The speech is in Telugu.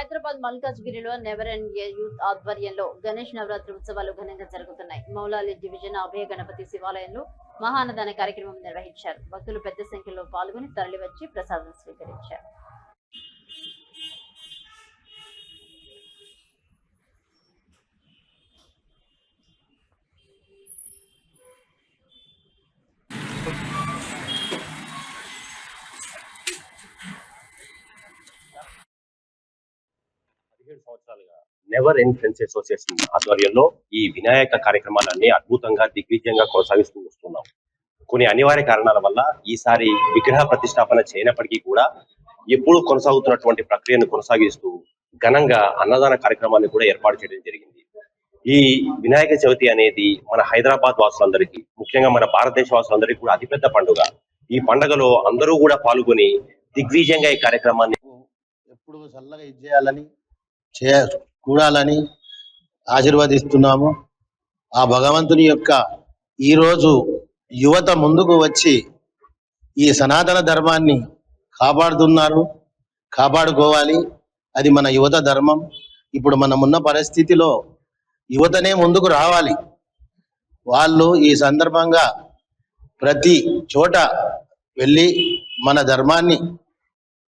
హైదరాబాద్ మల్కాజ్గిరిలో నెవర్ అండ్ యూత్ ఆధ్వర్యంలో గణేష్ నవరాత్రి ఉత్సవాలు ఘనంగా జరుగుతున్నాయి. మౌలాలి డివిజన్ అభయ గణపతి శివాలయంలో మహానదాన కార్యక్రమం నిర్వహించారు. భక్తులు పెద్ద సంఖ్యలో పాల్గొని తరలివచ్చి ప్రసాదం స్వీకరించారు. పదిహేడు సంవత్సరాలుగా నెవర్ ఎండ్ ఫ్రెండ్స్ అసోసియేషన్ ఆధ్వర్యంలో ఈ వినాయక కార్యక్రమాలన్నీ అద్భుతంగా దిగ్విజయంగా కొనసాగిస్తూ వస్తున్నాం. కొన్ని అనివార్య కారణాల వల్ల ఈసారి విగ్రహ ప్రతిష్టాపన చేయనప్పటికీ కూడా ఎప్పుడూ కొనసాగుతున్నటువంటి ప్రక్రియను కొనసాగిస్తూ ఘనంగా అన్నదాన కార్యక్రమాన్ని కూడా ఏర్పాటు చేయడం జరిగింది. ఈ వినాయక చవితి అనేది మన హైదరాబాద్ వాసులందరికీ ముఖ్యంగా మన భారతదేశ వాసులందరికీ కూడా అతిపెద్ద పండుగ. ఈ పండుగలో అందరూ కూడా పాల్గొని దిగ్విజయంగా ఈ కార్యక్రమాన్ని ఎప్పుడు చల్లగా ఇది చేయాలని చే కూడాలని ఆశీర్వదిస్తున్నాము. ఆ భగవంతుని యొక్క ఈరోజు యువత ముందుకు వచ్చి ఈ సనాతన ధర్మాన్ని కాపాడుతున్నారు. కాపాడుకోవాలి. అది మన యువత ధర్మం. ఇప్పుడు మనం ఉన్న పరిస్థితిలో యువతనే ముందుకు రావాలి. వాళ్ళు ఈ సందర్భంగా ప్రతి చోట వెళ్ళి మన ధర్మాన్ని